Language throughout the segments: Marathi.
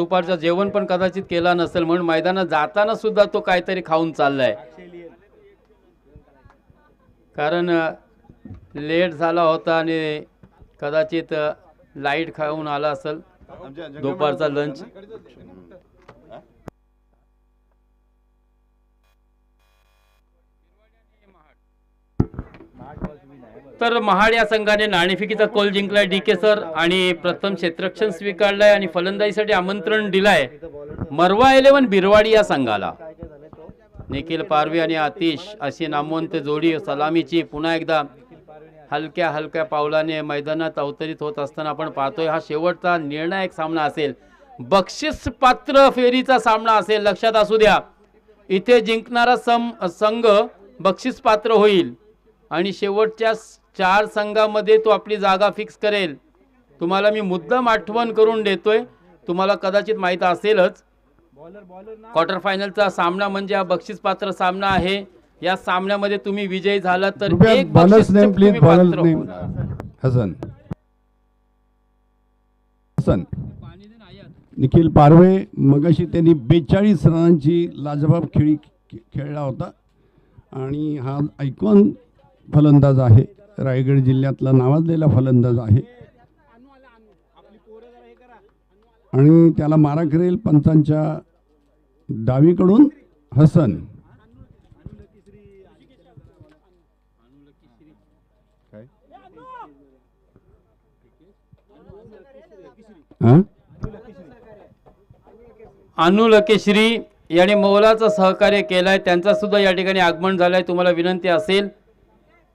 दुपारचं जेवण पण कदाचित केला नसेल म्हणून मैदानात जाताना सुद्धा तो काहीतरी खाऊन चाललाय. कारण लेट झाला होता आणि कदाचित लाइट खाऊन आला असेल. दुपारचा लंच तर महाड या संघाने नाणेफिकीचा कोल जिंकलाय. डी के सर आणि प्रथम क्षेत्ररक्षण स्वीकारलाय आणि फलंदाजीसाठी आमंत्रण दिलाय. मरवा इलेव्हन बिरवाडी या संघाला. निखिल पारवी आणि आतिश अशी नामवंत जोडी सलामीची पुन्हा एकदा हलक्या हलक्या पावलाने मैदानात अवतरित होत असताना आपण पाहतोय हा शेवटचा निर्णायक सामना असेल. बक्षीस पात्र फेरीचा सामना असेल लक्षात असू द्या. इथे जिंकणारा सम संघ बक्षीस पात्र होईल. आणि शेवटच्या चार संघामध्ये तो आपली जागा फिक्स करेल. तुम्हाला मी मुद्दाम आठवण करून देतोय. तुम्हाला कदाचित माहीत असेलच. क्वार्टर फायनलचा सामना म्हणजे हा बक्षीस पात्र सामना आहे. या सामन्यामध्ये तुम्ही विजयी झालात तर एक. हसन. हसन. निखिल पारवे मगाशी त्यांनी बेचाळीस रनांची लाजवाब खेळी खेळला होता. आणि हा ऐकॉन फलंदाज आहे. रायगड जिल्ह्यातला नावाजलेला फलंदाज आहे. आणि त्याला मारा करेल पंचांच्या डावीकडून हसन. हां? अनु लकेश्री याने मोलाचं सहकार्य केलंय. त्यांचा सुद्धा या ठिकाणी आगमन झालंय. तुम्हाला विनंती असेल.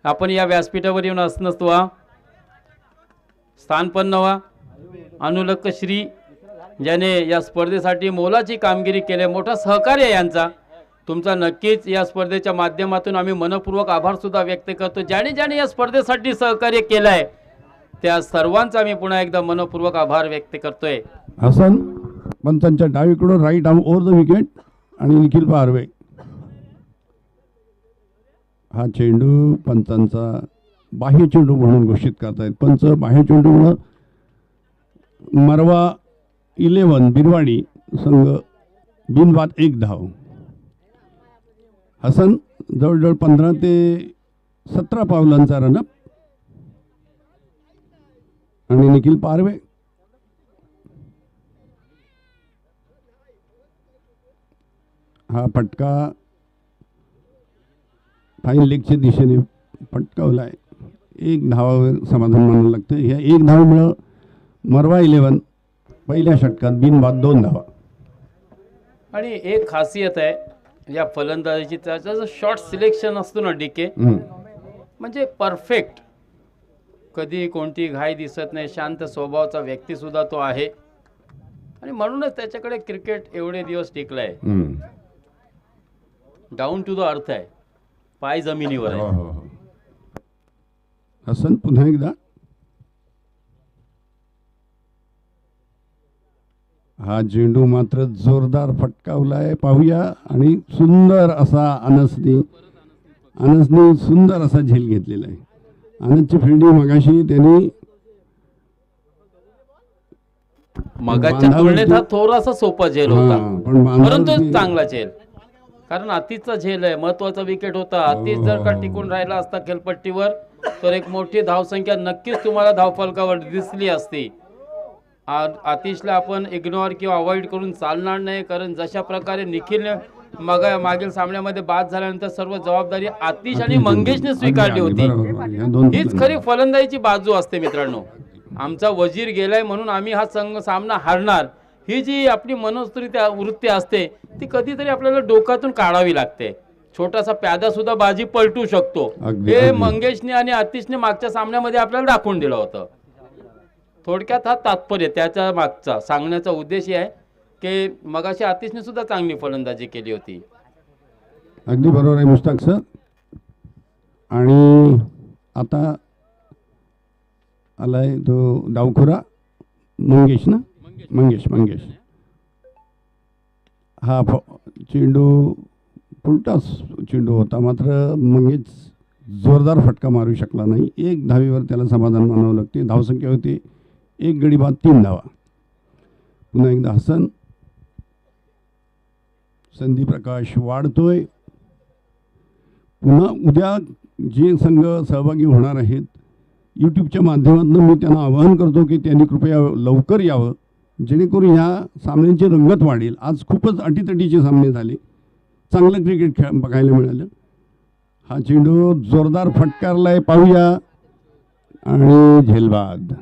आपण या व्यासपीठावर येऊन असणंच वा स्थानपन्न स्थान अनुलक्क श्री ज्याने या स्पर्धेसाठी मोलाची कामगिरी केली मोठा सहकार्य यांचा. तुमचा नक्कीच या स्पर्धेच्या माध्यमातून आम्ही मनपूर्वक आभारसुद्धा व्यक्त करतो. ज्याने ज्याने या स्पर्धेसाठी सहकार्य केलंय त्या सर्वांचा आम्ही पुन्हा एकदा मनपूर्वक आभार व्यक्त करतोय. हसन पंतांच्या डावीकडून right arm over the wicket आणि निखिल पारवे हा चेंडू पंचांचा बाह्य चेंडू म्हणून घोषित करतायत पंच बाह्य म्हणून मरवा इलेवन बिरवाडी संघ बिनबाद एक धाव. हसन जवळजवळ पंधरा ते सतरा पावलांचा रनअप आणि निखिल पारवे. हा फटका फाईन लेगच्या दिशेने फटकावला आहे एक धावावर समाधान मानावं लागतं ह्या एक धावामुळं मरवा इलेवन पहिल्या षटकात बिनबाद दोन धावा. आणि एक खासियत आहे या फलंदाजीची त्याचा जो शॉर्ट सिलेक्शन असतो ना डीके. म्हणजे परफेक्ट कधी कोणती घाई दिसत नाही शांत स्वभावाचा व्यक्ती सुद्धा तो आहे. आणि म्हणूनच त्याच्याकडे क्रिकेट एवढे दिवस टिकलाय. डाऊन टू द अर्थ आहे. पाय जमिनीवर हो, आहे. हो, हो. हसन पुन्हा एकदा. हा चेंडू मात्र जोरदार फटकावलाय. पाहूया. आणि सुंदर असा अनसनी अनसनी सुंदर असा झेल घेतलेला आहे. अनसची फिल्डिंग मगाशी त्यांनी मगाच्या तुलनेत हा थोडासा सोपा झेल हा, होता परंतु चांगला झेल. कारण अतिशचा झेल आहे महत्त्वाचा विकेट होता. अतिश जर का टिकून राहिला असता खेळपट्टीवर तर एक मोठी धावसंख्या नक्कीच तुम्हाला धावफलकावर दिसली असती. आतिशला आपण इग्नोर किंवा अवॉइड करून चालणार नाही कारण जशा प्रकारे निखिलने मग मागील सामन्यामध्ये बाद झाल्यानंतर सर्व जबाबदारी आतिश आणि मंगेशने स्वीकारली होती. हीच खरी फलंदाजीची बाजू असते मित्रांनो. आमचा वजीर गेलाय म्हणून आम्ही हा संघ सामना हारणार. ही जी आपली मनोस्थिती वृत्ती असते ती कधीतरी आपल्याला डोक्यातून काढावी लागते. छोटासा प्यादा सुद्धा बाजी पलटू शकतो. हे. मंगेशने आणि आतिशने मागच्या सामन्यामध्ये आपल्याला दाखवून दिलं होतं. थोडक्यात हा तात्पर्य त्याच्या मागचा सांगण्याचा उद्देश हे आहे की मगाशी आतिशने सुद्धा चांगली फलंदाजी केली होती. अगदी बरोबर आहे मुश्ताक सर. आणि आता आलाय तो डावखुरा मंगेश ना? मंगेश. मंगेश हा फ चेंडू उलटाच चेंडू होता. मात्र मंगेश जोरदार फटका मारू शकला नाही. एक धावीवर त्याला समाधान मानावं लागते. धावसंख्या होती. एक गडी बाद तीन धावा. पुन्हा एकदा हसन. संधी प्रकाश वाढतोय. पुन्हा उद्या जे संघ सहभागी होणार आहेत यूट्यूबच्या माध्यमातून मी त्यांना आवाहन करतो की त्यांनी कृपया लवकर यावं. जेणेकरून ह्या सामन्यांची रंगत वाढेल. आज खूपच अटीतटीचे सामने झाले. चांगलं क्रिकेट खेळ बघायला मिळालं. हा चेंडू जोरदार फटकारलाय पाहूया. आणि झेलबाद.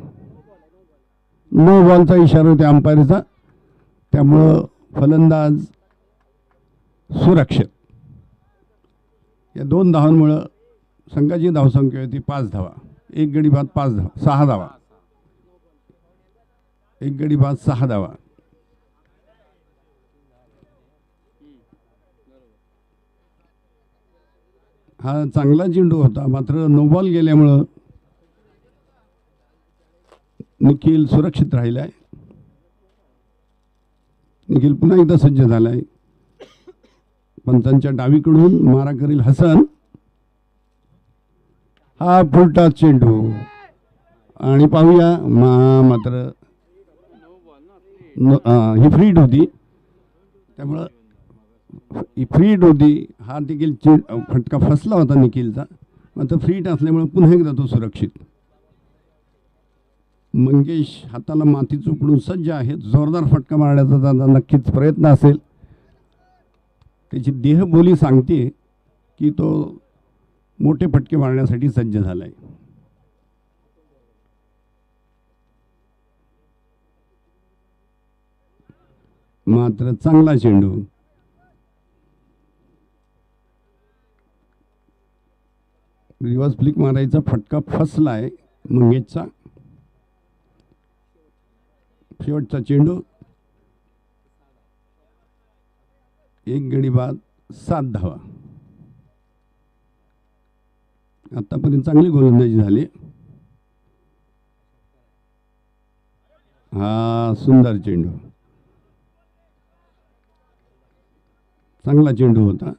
नो बॉलचा इशारा होता अंपायरचा. त्यामुळं फलंदाज सुरक्षित. या दोन धावांमुळं संघाची धावसंख्या होती पाच धावा. एक गडी बाद पाच धावा सहा धावा. एक गडी बाद सहा धावा हा चांगला चेंडू होता मात्र नोबॉल गेल्यामुळं निखिल सुरक्षित राहिलाय निखिल पुन्हा एकदा सज्ज झालाय पंचांच्या डावीकडून मारा करील हसन हा फुलटा चेंडू आणि पाहूया मा मात्र ही फ्रीड होती. त्यामुळं ही फ्रीड होती. हा देखील चिड फटका फसला होता निखिलचा. मात्र फ्रीट असल्यामुळे पुन्हा एकदा तो सुरक्षित. मंगेश हाताला माती चुपडून सज्ज आहे. जोरदार फटका मारण्याचा त्याचा नक्कीच प्रयत्न असेल. त्याची देहबोली सांगते की तो मोठे फटके मारण्यासाठी सज्ज झाला आहे मात्र चांगला चेंडू. रिवर्स फ्लिक मारायचा फटका फसला आहे मंगेशचा. शेवटचा चेंडू. एक गडी बाद सात धावा. आतापर्यंत चांगली गोलंदाजी झाली. हा सुंदर चेंडू. चांगला चेंडू होता.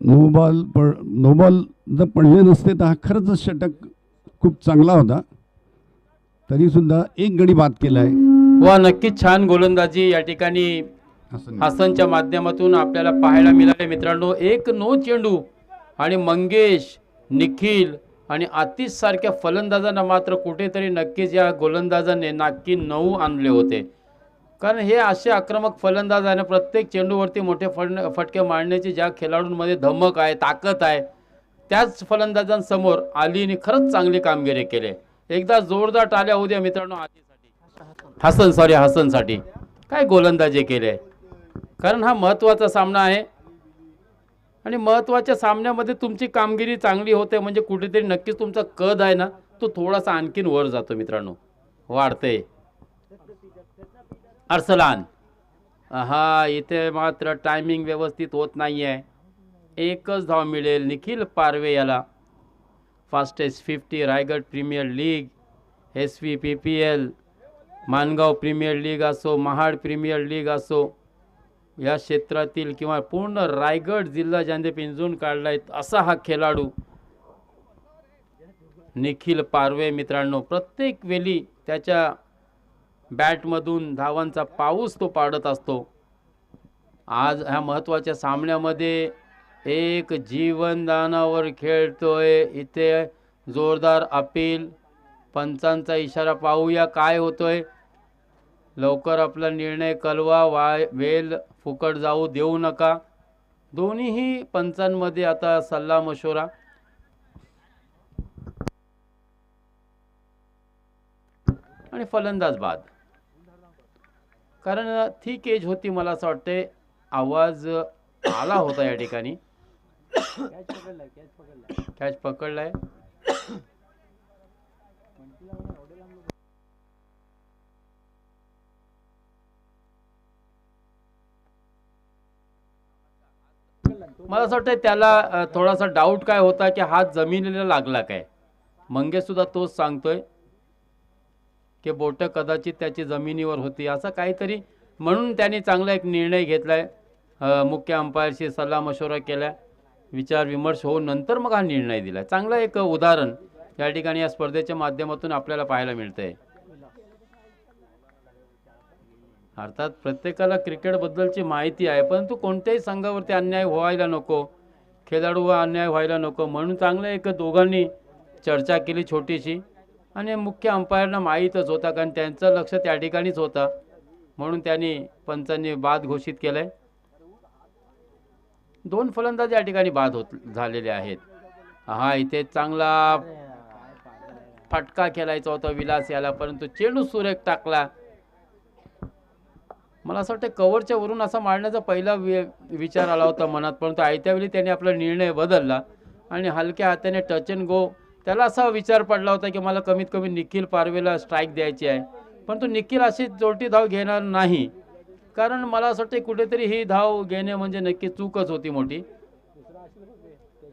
नो बॉल पड नो बॉल जर पडले नसते तर हा खरंच षटक खूप चांगला होता. तरीसुद्धा एक गडी बाद केला आहे वा नक्कीच छान गोलंदाजी या ठिकाणी हसनच्या माध्यमातून आपल्याला पाहायला मिळाले मित्रांनो. एक नो चेंडू आणि मंगेश निखिल आणि आतिशसारख्या फलंदाजांना मात्र कुठेतरी नक्कीच या गोलंदाजाने नक्की नऊ आणले होते. कारण हे असे आक्रमक फलंदाज आहे प्रत्येक चेंडूवरती मोठे फड फटके मारण्याची ज्या खेळाडूंमध्ये धमक आहे ताकद आहे त्याच फलंदाजांसमोर आलीने खरंच चांगली कामगिरी केली. एकदा जोरदार टाल्या होऊ द्या मित्रांनो आलीसाठी हसन सॉरी हसनसाठी. काय गोलंदाजी केले. कारण हा महत्त्वाचा सामना आहे. आणि महत्त्वाच्या सामन्यामध्ये तुमची कामगिरी चांगली होते म्हणजे कुठेतरी नक्कीच तुमचा कद आहे ना तो थोडासा आणखीन वर जातो मित्रांनो. वाढते. अर्सलान. हा इथे मात्र टायमिंग व्यवस्थित होत नाही आहे एकच धाव मिळेल निखिल पारवे याला. Fastest fifty Raigad premier league S V P P L Mangaon premier league असो महाड प्रीमियर लीग असो या क्षेत्रातील किंवा पूर्ण रायगड जिल्हा ज्यांनी पिंजून काढलाय असा हा खेळाडू निखिल पारवे मित्रांनो प्रत्येक वेळी त्याच्या बॅटमधून धावांचा पाऊस तो पाडत असतो. आज ह्या महत्त्वाच्या सामन्यामध्ये एक जीवनदानावर खेळतोय. इथे जोरदार अपील. पंचांचा इशारा पाहूया काय होतोय? लवकर आपला निर्णय कळवा. वाय वेल फुकट जाऊ देऊ नका. दोन्हीही पंचांमध्ये आता सल्ला मशोरा. आणि फलंदाज बाद. कारण थिक एज होती मला असं वाटते आवाज आला होता या ठिकाणी. कॅच पकडलाय. मला असं वाटतं त्याला थोडासा डाऊट काय होता की हात जमिनीला लागला काय? मंगेश सुद्धा तोच सांगतोय की बोटं कदाचित त्याची जमिनीवर होती असं काहीतरी म्हणून त्यांनी चांगला एक निर्णय घेतलाय. आहे मुख्य अंपायरशी सल्ला मशवरा केला विचार विमर्श होऊन नंतर मग हा निर्णय दिला चांगलं एक उदाहरण या ठिकाणी या स्पर्धेच्या माध्यमातून आपल्याला पाहायला मिळतंय. अर्थात प्रत्येकाला क्रिकेटबद्दलची माहिती आहे परंतु कोणत्याही संघावरती अन्याय व्हायला नको खेळाडूवर अन्याय व्हायला नको म्हणून चांगलं एक दोघांनी चर्चा केली छोटीशी. आणि मुख्य अंपायरना माहीतच होता कारण त्यांचं लक्ष त्या ठिकाणीच होता. म्हणून त्यांनी पंचांनी बाद घोषित केलंय. दोन फलंदाज या ठिकाणी बाद होत झालेले आहेत. हा इथे चांगला फटका खेळायचा होता विलास याला परंतु चेंडू सुरेख टाकला. मला असं वाटतं कवरच्या वरून असा मारण्याचा पहिला वि विचार आला होता मनात परंतु आयत्या वेळी त्याने आपला निर्णय बदलला आणि हलक्या हाताने टच अँड गो त्याला असा विचार पडला होता की मला कमीत कमी निखिल पारवेला स्ट्राईक द्यायची आहे. परंतु निखिल अशी जोटी धाव घेणार नाही. कारण मला असं वाटतं कुठेतरी ही धाव घेणे म्हणजे नक्की चूकच होती मोठी.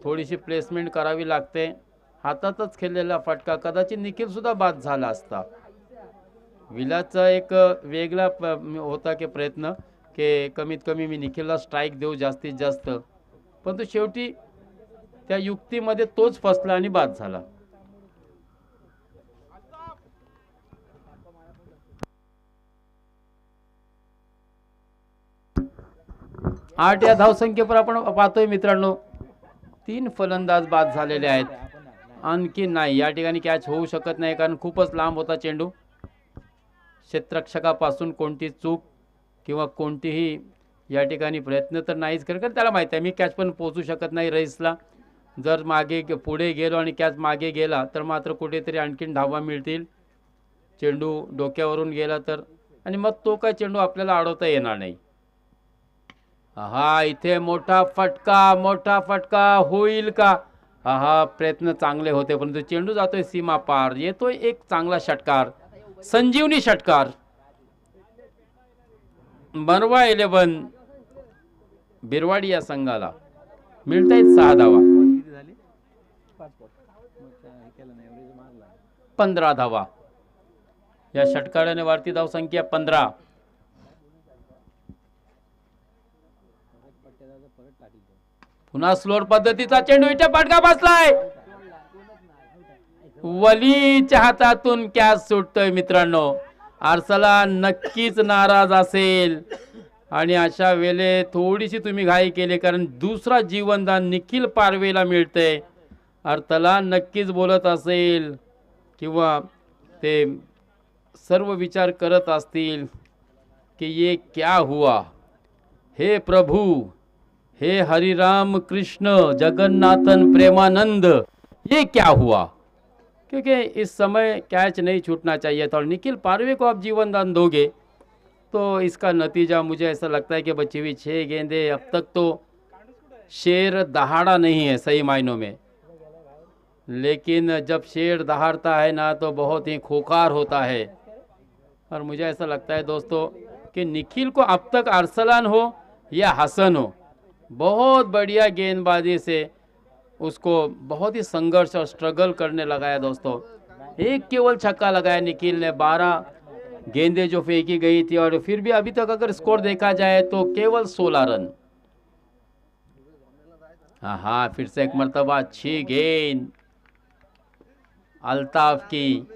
थोडीशी प्लेसमेंट करावी लागते. हातातच खेळलेला फटका कदाचित निखिलसुद्धा बाद झाला असता. विलाचा एक वेगळा होता की प्रयत्न की कमीत कमी मी निखिलला स्ट्राईक देऊ जास्तीत जास्त. परंतु शेवटी त्या युक्तीमध्ये तोच फसला आणि बाद झाला. आठ या धावसंख्येवर आपण पाहतोय मित्रांनो तीन फलंदाज बाद झालेले आहेत. आणखी नाही या ठिकाणी कॅच होऊ शकत नाही कारण खूपच लांब होता चेंडू. क्षेत्ररक्षकापासून कोणती चूक किंवा कोणतीही या ठिकाणी प्रयत्न तर नाहीच कर कारण त्याला माहिती आहे मी कॅच पण पोचू शकत नाही रईसला जर मागे पुढे गेलो आणि कॅच मागे गेला तर मात्र कुठेतरी आणखीन धावा मिळतील. चेंडू डोक्यावरून गेला तर आणि मग तो काय चेंडू आपल्याला अडवता येणार नाही. हा इथे मोठा फटका मोठा फटका होईल का? हा प्रयत्न चांगले होते परंतु चेंडू जातोय सीमा पार येतोय एक चांगला षटकार. संजीवनी षटकार. बरवा इलेवन बिरवाडी या संघाला. मिळत आहेत सहा धावा. पंधरा धावा. या षटकाराने वाढती धावसंख्या पंधरा. पुन्हा स्लोअर पद्धतीचा चेंडू इथे फटका बसलाय. वलीच्या हातातून कॅच सुटतोय मित्रांनो. आरसला नक्कीच नाराज असेल. आणि अशा वेळे थोडीशी तुम्ही घाई केली कारण दुसरा जीवनदान निखिल पारवेला मिळते अर्थला नक्कीच बोलत असेल किंवा ते सर्व विचार करत असतील की ये क्या हुआ? हे प्रभू हे हरिराम कृष्ण जगन्नाथन प्रेमानंद ये क्या हुआ? क्योंकि इस समय कैच नहीं छूटना चाहिए था। और निखिल पारवे को आप जीवन दान दोगे तो इसका नतीजा मुझे ऐसा लगता है कि बची हुई छः गेंदे अब तक तो शेर दहाड़ा नहीं है सही मायनों में। लेकिन जब शेर दहाड़ता है ना तो बहुत ही खोखार होता है। और मुझे ऐसा लगता है दोस्तों कि निखिल को अब तक अरसलान हो या हसन हो, बहुत बढ़िया गेंदबाजी से उसको बहुत ही संघर्ष और स्ट्रगल करने लगाया दोस्तों। एक केवल छक्का लगाया निखिल ने, बारह गेंदे जो फेंकी गई थी और फिर भी अभी तक अगर स्कोर देखा जाए तो केवल सोलह रन। हाँ हाँ फिर से एक मरतबा अच्छी गेंद। अल्ताफ की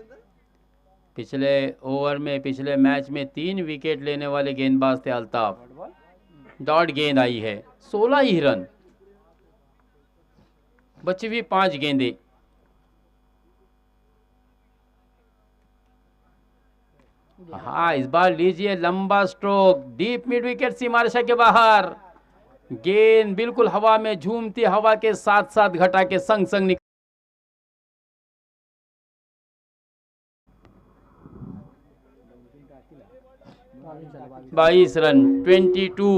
पिछले ओवर में, पिछले मैच में तीन विकेट लेने वाले गेंदबाज थे अल्ताफ। डॉट गेंद आई है, सोलह ही रन। बची हुई पाँच गेंदे। हाँ इस बार लीजिए लंबा स्ट्रोक डीप मिड विकेट सीमारेखा के बाहर। गेंद बिल्कुल हवा में झूमती, हवा के साथ साथ घटा के संग संग निकल बाईस रन ट्वेंटी टू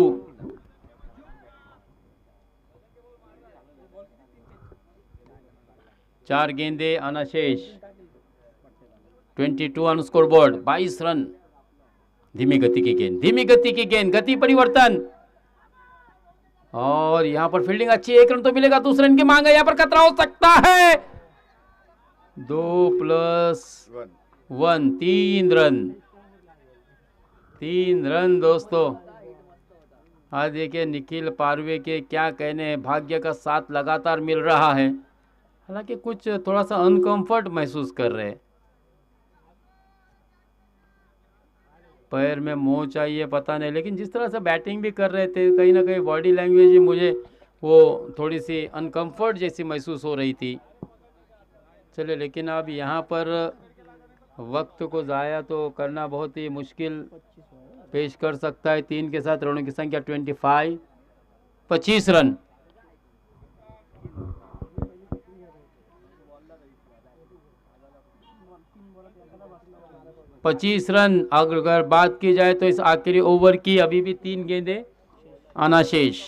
चार गेंदे अनाशेष twenty two on score board बाईस रन धीमी गति की गेंद धीमी गति की गेंद गति परिवर्तन। और यहाँ पर फील्डिंग अच्छी एक रन तो मिलेगा दूसरे रन की मांग है यहाँ पर खतरा हो सकता है। दो प्लस वन तीन रन तीन रन दोस्तों। आज देखिए निखिल पारवे के क्या कहने भाग्य का साथ लगातार मिल रहा है। हालाँकि कुछ थोड़ा सा अनकंफर्ट महसूस कर रहे हैं। पैर में मोह चाहिए, पता नहीं, लेकिन जिस तरह से बैटिंग भी कर रहे थे, कहीं ना कहीं बॉडी लैंग्वेज ही मुझे वो थोड़ी सी अनकंफर्ट जैसी महसूस हो रही थी। चलिए, लेकिन अब यहाँ पर वक्त को ज़ाया तो करना बहुत ही मुश्किल पेश कर सकता है। तीन के साथ रनों की संख्या ट्वेंटी फाइव पच्चीस रन। पच्चीस रन अगर बात की जाए तो इस आखिरी ओवर की अभी भी तीन गेंदें आना शेष।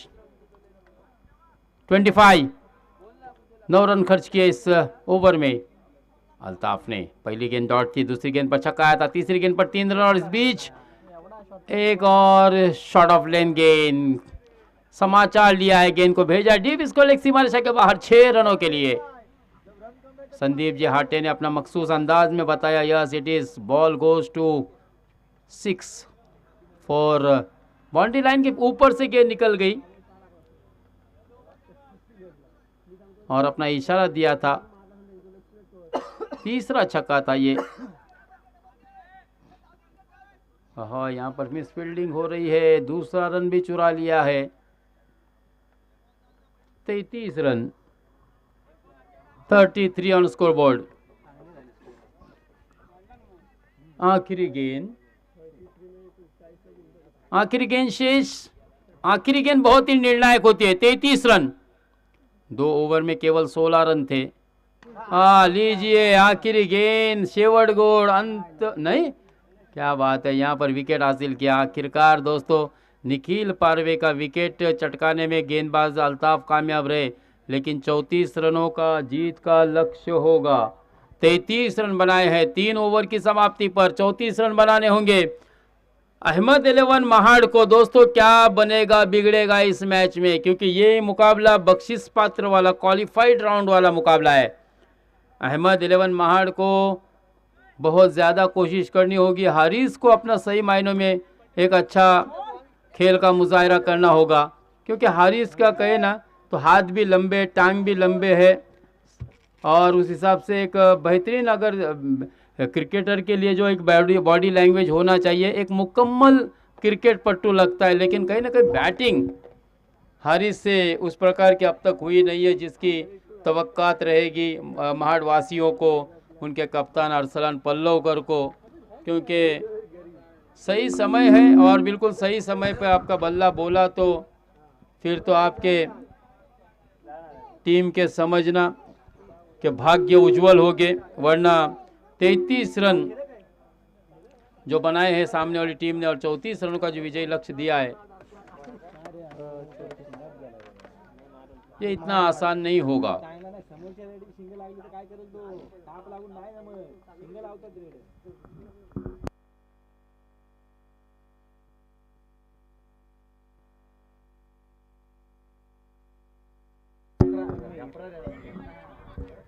ट्वेंटी फाइव, नौ रन खर्च किए इस ओवर में अल्ताफ ने। पहली गेंद डॉट थी दूसरी गेंद पर छक्का आया था, तीसरी गेंद पर तीन रन और इस बीच एक और शॉर्ट ऑफ़ लेन गेंद समाचार लिया है गेंद को भेजा डीप इसको लेग सीमा के बाहर छह रनों के लिए। संदीप जी हाटे ने अपना मखसूस अंदाज में बताया yes it is ball goes to six for boundary line के ऊपर से गेंद निकल गई। और अपना इशारा दिया था। तीसरा छक्का था ये। हाँ यहाँ पर मिस फील्डिंग हो रही है। दूसरा रन भी चुरा लिया है। तैतीस run. Thirty three on score board आखिरी गेंद। आखिरी गेंद शेष। आखिरी गेंद बहुत ही निर्णायक होती है, तैतीस रन। दो ओवर में केवल सोलह रन थे। हाँ लीजिए आखिरी गेंद, शेवट गोड़ अंत, नहीं, क्या बात है, यहाँ पर विकेट हासिल किया। आखिरकार दोस्तों, निखिल पारवे का विकेट चटकाने में गेंदबाज अल्ताफ कामयाब रहे। लेकिन चौंतीस रनों का जीत का लक्ष्य होगा। तैतीस रन बनाए हैं, तीन ओवर की समाप्ति पर चौंतीस रन बनाने होंगे। अहमद इलेवन महाड़ को, दोस्तों, क्या बनेगा, बिगड़ेगा इस मैच में? क्योंकि ये मुकाबला बख्शिश पात्र वाला क्वालिफाइड राउंड वाला मुकाबला है। अहमद इलेवन महाड़ को बहुत ज़्यादा कोशिश करनी होगी। हारिस को अपना सही मायनों में एक अच्छा खेल का मुजाहरा करना होगा। क्योंकि हारिस का कहे ना तो हाथ भी लंबे टांग भी लंबे है। और उस हिसाब से एक बेहतरीन अगर क्रिकेटर के लिए जो एक बॉडी बॉडी लैंग्वेज होना चाहिए एक मुकम्मल क्रिकेट पट्टू लगता है। लेकिन कहीं ना कहीं बैटिंग हारिस से उस प्रकार की अब तक हुई नहीं है जिसकी तवक्कात रहेगी अ, महाड़ वासियों को उनके कप्तान अरसलान पल्लवकर को। क्योंकि सही समय है और बिल्कुल सही समय पर आपका बल्ला बोला तो फिर तो आपके टीम के समझना कि भाग्य उज्जवल हो गए वरना तैतीस रन जो बनाए हैं सामने वाली टीम ने और चौंतीस रनों का जो विजयी लक्ष्य दिया है, ये इतना आसान नहीं होगा।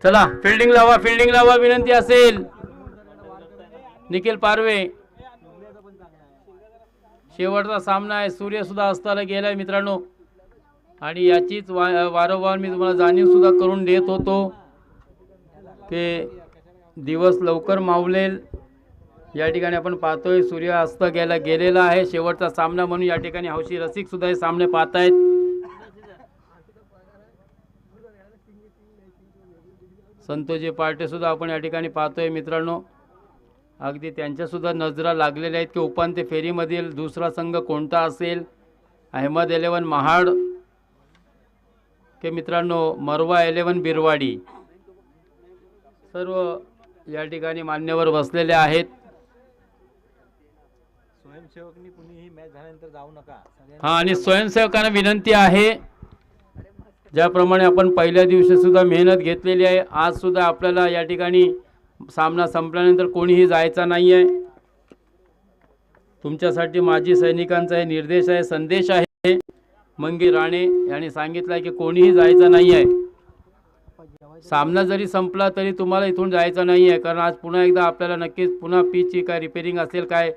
चला फिल्डिंग लावा फिल्डिंग लावा विनंती असेल. निखिल पारवे. शेवटचा सामना आहे. सूर्य सुद्धा अस्ताला गेलाय मित्रांनो. आणि याचीच वा वारंवार मी तुम्हाला जाणीव सुद्धा करून देत होतो की दिवस लवकर मावलेल. या ठिकाणी आपण पाहतोय सूर्य अस्त गेला गेलेला आहे. शेवटचा सामना म्हणून या ठिकाणी हौशी रसिक सुद्धा हे सामने पाहतायत. संतोषजी पार्टे सुद्धा आपण या ठिकाणी पाहतोय मित्रांनो. अगदी त्यांच्यासुद्धा नजरा लागलेल्या आहेत की उपांत्य फेरीमधील दुसरा संघ कोणता असेल? अहमद इलेवन महाड. के मित्रांनो मरवा इलेवन बिरवाडी. सर्व या ठिकाणी मान्यवर बसलेले आहेत. स्वयंसेवकनी कुणी ही मॅच झाल्यानंतर जाऊ नका. हा आणि स्वयंसेवकांना विनंती आहे ज्याप्रमाणे आपण पहिल्या दिवशीसुद्धा मेहनत घेतलेली आहे आजसुद्धा आपल्याला या ठिकाणी सामना संपल्यानंतर कोणीही जायचा नाही आहे. तुमच्यासाठी माजी सैनिकांचा हे निर्देश आहे संदेश आहे. मंगी राणे यांनी सांगितलं आहे की कोणीही जायचं नाही आहे. सामना जरी संपला तरी तुम्हाला इथून जायचं नाही आहे कारण आज पुन्हा एकदा आपल्याला नक्कीच पुन्हा पीचची काय रिपेरिंग असेल काय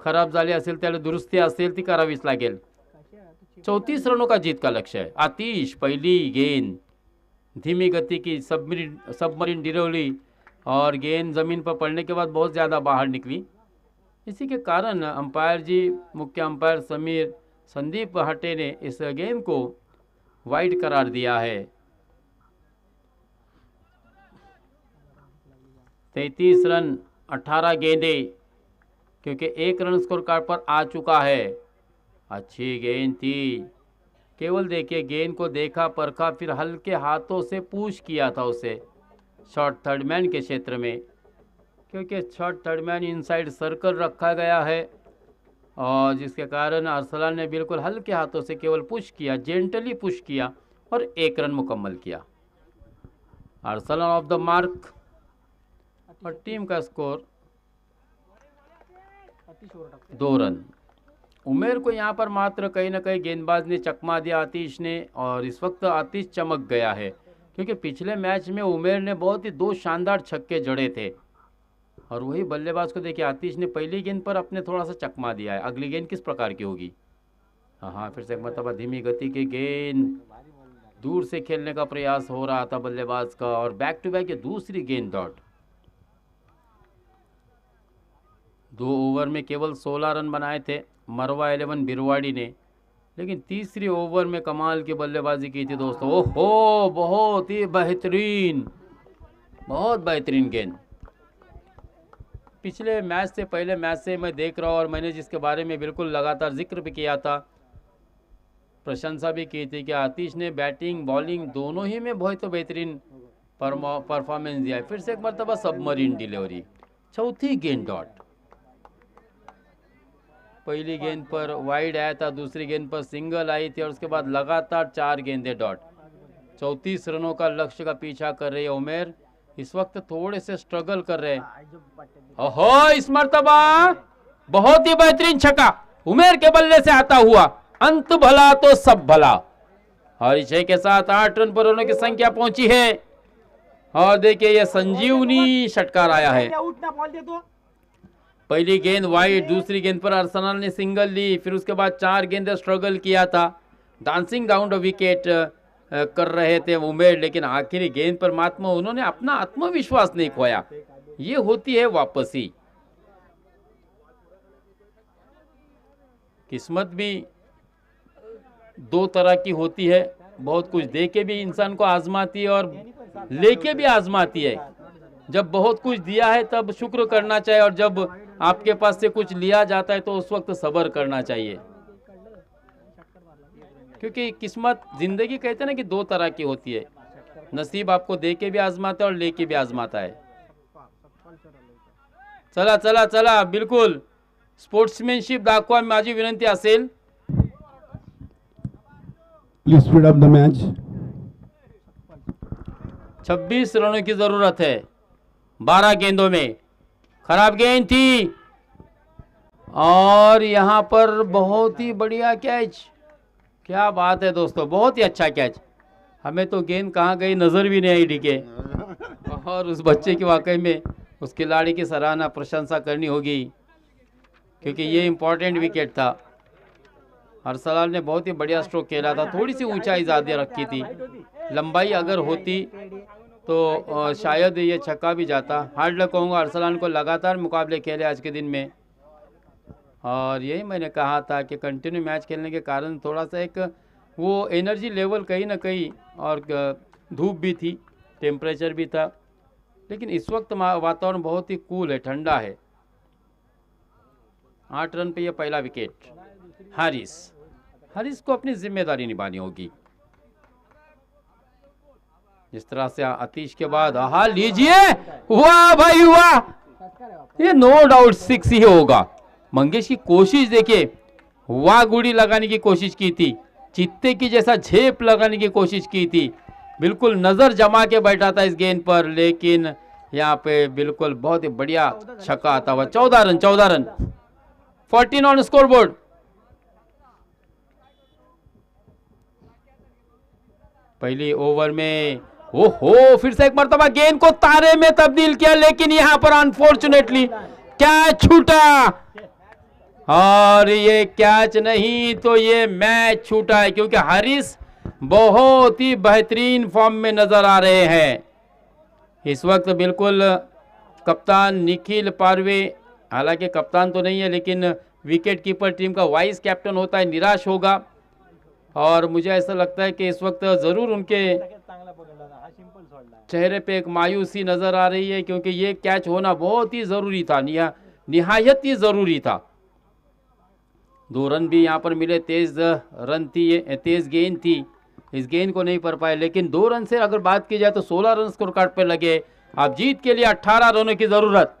खराब झाली असेल त्याला दुरुस्ती असेल ती करावीच लागेल. चौतीस रनों का जीत का लक्ष्य है। आतिश, पहली गेंद। धीमी गति की सबमरीन सबमरीन डिलीवरी और गेंद ज़मीन पर पड़ने के बाद बहुत ज़्यादा बाहर निकली। इसी के कारण अंपायर जी, मुख्य अंपायर समीर संदीप हटे ने इस गेंद को वाइड करार दिया है। तैतीस रन, अठारह गेंदे, क्योंकि एक रन स्कोर कार्ड पर आ चुका है। अच्छी गेंद थी। केवल देखिए गेंद को देखा परखा फिर हल्के हाथों से पुश किया था उसे। शॉर्ट थर्ड मैन के क्षेत्र में। क्योंकि short third man inside circle रखा गया है और जिसके कारण अरसलान ने बिल्कुल हल्के हाथों से केवल पुश किया जेंटली पुश किया और एक रन मुकम्मल किया। अरसलान ऑफ़ द मार्क और टीम का स्कोर दो रन। उमेर को यहाँ पर मात्र कहीं ना कहीं गेंदबाज ने चकमा दिया आतिश ने और इस वक्त आतिश चमक गया है, क्योंकि पिछले मैच में उमेर ने बहुत ही दो शानदार छक्के जड़े थे। और वही बल्लेबाज को देखिए, आतिश ने पहली गेंद पर अपने थोड़ा सा चकमा दिया है। अगली गेंद किस प्रकार की होगी? हाँ हाँ फिर से एक मरतबा धीमी गति की गेंद। दूर से खेलने का प्रयास हो रहा था बल्लेबाज का और बैक टू बैक ये दूसरी गेंद डॉट दो ओवर में केवल 16 रन बनाए थे। मरवा एलेवन बिरवाड़ी ने। लेकिन तीसरी ओवर में कमाल की बल्लेबाजी की थी दोस्तों। ओहो, बहुत ही बेहतरीन, बहुत बेहतरीन गेंद। पिछले मैच से पहले मैच से मैं देख रहा हूँ और मैंने जिसके बारे में बिल्कुल लगातार ज़िक्र भी किया था, प्रशंसा भी की थी कि आतिश ने बैटिंग, बॉलिंग दोनों ही में बहुत तो बेहतरीन परफॉर्मेंस दिया फिर से एक मरतबा सबमरीन डिलीवरी। चौथी गेंद डॉट। पहली गेंद पर वाइड आया था, दूसरी गेंद पर सिंगल आई थी और उसके बाद लगातार चार गेंदे डॉट चौंतीस रनों का लक्ष्य का पीछा कर रही है उमेर। इस वक्त थोड़े से स्ट्रगल कर रहे हैं। इस मर्तबा! बहुत ही बेहतरीन छक्का। उमेर के बल्ले से आता हुआ। अंत भला तो सब भला। और छह के साथ आठ रन पर रनों की संख्या पहुँची है। और देखिए, ये संजीवनी षटकार आया है। पहली गेंद वाइड दूसरी गेंद पर अर्सनल ने सिंगल ली, फिर उसके बाद चार गेंद स्ट्रगल किया था। डांसिंग डाउन विकेट कर रहे थे उमेर, लेकिन आखिरी गेंद पर महात्मा उन्होंने अपना आत्मविश्वास नहीं खोया। ये होती है वापसी। किस्मत भी दो तरह की होती है। बहुत कुछ दे के भी इंसान को आजमाती है और लेके भी आजमाती है। जब बहुत कुछ दिया है तब शुक्र करना चाहिए और जब आपके पास से कुछ लिया जाता है तो उस वक्त सब्र करना चाहिए। क्योंकि किस्मत ज़िंदगी कहते ना कि दो तरह की होती है। नसीब आपको दे के भी आजमाता है और लेके भी आजमाता है। चला चला चला बिलकुल। स्पोर्ट्समैनशिप दाखवा माझी विनंती असेल please speed up the match 26 रनों की ज़रूरत है। 12 गेंदों में। खराब गेंद थी। और यहाँ पर बहुत ही बढ़िया कैच। क्या बात है दोस्तों, बहुत ही अच्छा कैच। हमें तो गेंद कहाँ गई नज़र भी नहीं आई डीके। और उस बच्चे की वाकई में उस खिलाड़ी की सराहना, प्रशंसा करनी होगी, क्योंकि ये इम्पोर्टेंट विकेट था। अरसलाल ने बहुत ही बढ़िया स्ट्रोक खेला था। थोड़ी सी ऊंचाई ज़्यादा रखी थी। लंबाई अगर होती तो शायद ये छक्का भी जाता। हार्ड लक कहूँगा, अरसलान को लगातार मुकाबले खेले आज के दिन में। और यही मैंने कहा था कि कंटिन्यू मैच खेलने के कारण थोड़ा सा एक वो एनर्जी लेवल कहीं ना कहीं और धूप भी थी टेम्परेचर भी था। लेकिन इस वक्त वातावरण बहुत ही कूल है, ठंडा है। आठ रन पे ये पहला विकेट हारिस। हारिस को अपनी ज़िम्मेदारी निभानी होगी। जिस तरह से आतिश के बाद, आहा, लीजिए। वाह भाई वाह ये नो डाउट सिक्स ही होगा। मंगेश की कोशिश देखिए वाह गुड़ी लगाने की कोशिश की थी। चित्ते की जैसा झेप लगाने की कोशिश की थी। बिल्कुल नज़र जमा के बैठा था इस गेंद पर, लेकिन यहाँ पे बिल्कुल बहुत ही बढ़िया छक्का आता हुआ। चौदह रन चौदह run. Fourteen on score board पहली ओवर में ओहो, फिर से एक मरतबा गेंद को तारे में तब्दील किया, लेकिन यहाँ पर अनफॉर्चुनेटली कैच छूटा। और ये कैच नहीं तो ये मैच छूटा है, क्योंकि हारिस बहुत ही बेहतरीन फॉर्म में नज़र आ रहे हैं। इस वक्त बिल्कुल कप्तान निखिल पारवे, हालाँकि कप्तान तो नहीं है, लेकिन विकेट कीपर टीम का वाइस कैप्टन होता है, निराश होगा। और मुझे ऐसा लगता है कि इस वक्त ज़रूर उनके चेहरे पे एक मायूसी नज़र आ रही है, क्योंकि ये कैच होना बहुत ही ज़रूरी था, निहा, निहायत ही ज़रूरी था। दो रन भी यहाँ पर मिले, तेज़ रन थी तेज़ गेंद थी। इस गेंद को नहीं पढ़ पाए, लेकिन दो रन से अगर बात की जाए तो 16 रन स्कोर कार्ड पे लगे। अब जीत के लिए 18 रनों की ज़रूरत।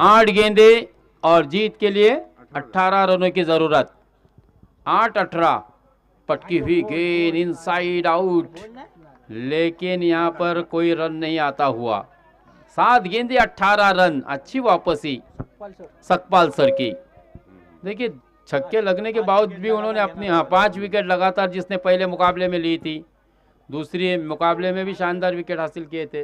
आठ गेंदे और जीत के लिए 18 रनों की ज़रूरत। आठ अठारह। पटकी हुई गेंद इनसाइड आउट लेकिन यहाँ पर कोई रन नहीं आता हुआ। सात गेंदे, अट्ठारह रन अच्छी वापसी सतपाल सर की। देखिए, छक्के लगने के बावजूद भी उन्होंने अपनी हाँ पाँच विकेट लगातार जिसने पहले मुकाबले में ली थी, दूसरी मुकाबले में भी शानदार विकेट हासिल किए थे।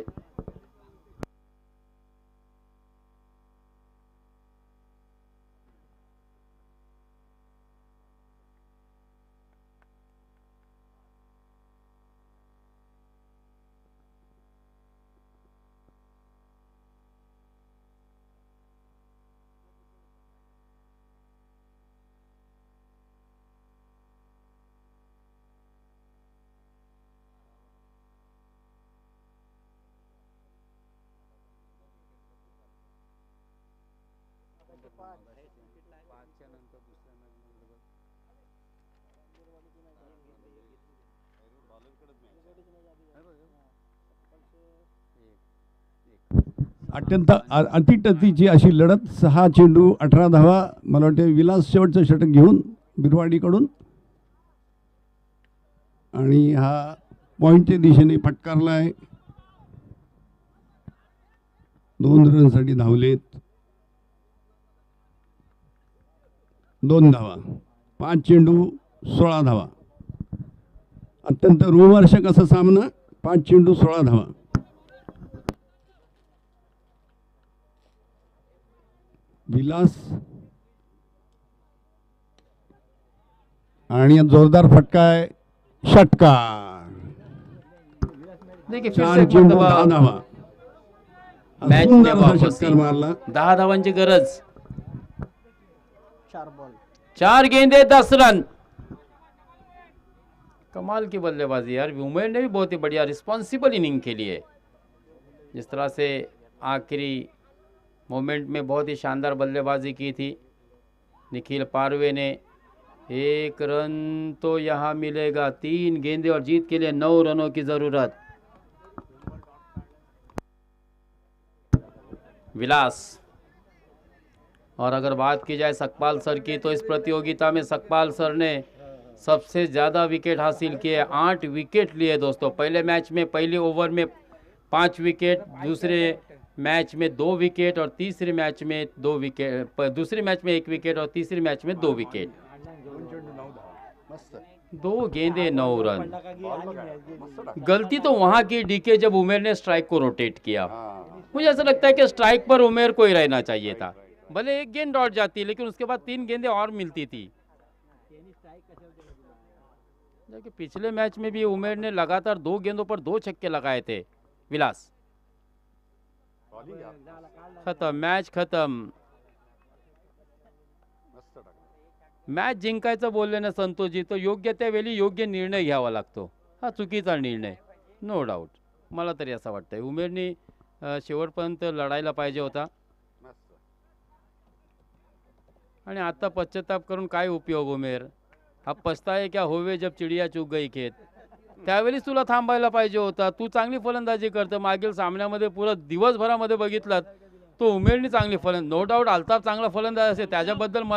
अत्यंत अतिटतीची अशी लढत सहा चेंडू अठरा धावा मला वाटते विलास शेवटचं षटक घेऊन बिरवाडीकडून. आणि हा पॉईंटच्या दिशेने फटकारला आहे. दोन रनसाठी धावलेत. दोन धावा. पाच चेंडू सोळा धावा. अत्यंत रोमहर्षक असा सामना पाच चेंडू सोळा धावा. विलास आणि जोरदार फटका आहे षटकार. देखिए फिर से चार चेंडू दहा धावा. सुंदर. षटकार मारला. दहा धावांची गरज. चार बॉल चार गेंदे दस रन कमाल की बल्लेबाजी यार। उमेर ने भी बहुत ही बढ़िया रिस्पॉन्सिबल इनिंग के लिए। जिस तरह से आखिरी मोमेंट में बहुत ही शानदार बल्लेबाजी की थी। निखिल पारवे ने एक रन तो यहाँ मिलेगा, तीन गेंदे और जीत के लिए नौ रनों की ज़रूरत। विलास। और अगर बात की जाए सकपाल सर की तो इस प्रतियोगिता में सकपाल सर ने सबसे ज़्यादा विकेट हासिल किए, आठ विकेट लिए दोस्तों। पहले मैच में पहले ओवर में पाँच विकेट दूसरे मैच में दो विकेट और तीसरे मैच में दो विकेट दूसरे मैच में एक विकेट और तीसरे मैच में दो विकेट दो गेंदे, नौ रन। गलती तो वहाँ की डीके जब उमेर ने स्ट्राइक को रोटेट किया। मुझे ऐसा लगता है कि स्ट्राइक पर उमेर को ही रहना चाहिए था। भले एक गेंद डॉट जाती, लेकिन उसके बाद तीन गेंदें और मिलती थी। देखिए पिछले मैच में भी उमेर ने लगातार दो गेंदों पर दो छक्के लगाए थे। विलास। खत्म मॅच खत्म। मॅच जिंकायचं बोलले ना संतोषजी तर योग्य त्यावेळी योग्य निर्णय घ्यावा लागतो. हा चुकीचा निर्णय नो डाऊट मला तरी असं वाटतंय. उमेरनी शेवटपर्यंत लढायला पाहिजे होता. आणि आता पश्चाताप करून काय उपयोग उमेर? हा पस्ताय क्या होवे जब चिडिया चूक गई खेत? त्यावेळीच तुला थांबायला पाहिजे होता. तू चांगली फलंदाजी करतं मागील सामन्यामध्ये पुरं दिवसभरामध्ये बघितलात. तो उमेरनी चांगली फलंद नो डाऊट आलताफ चांगला फलंदाज असेल. त्याच्याबद्दल मला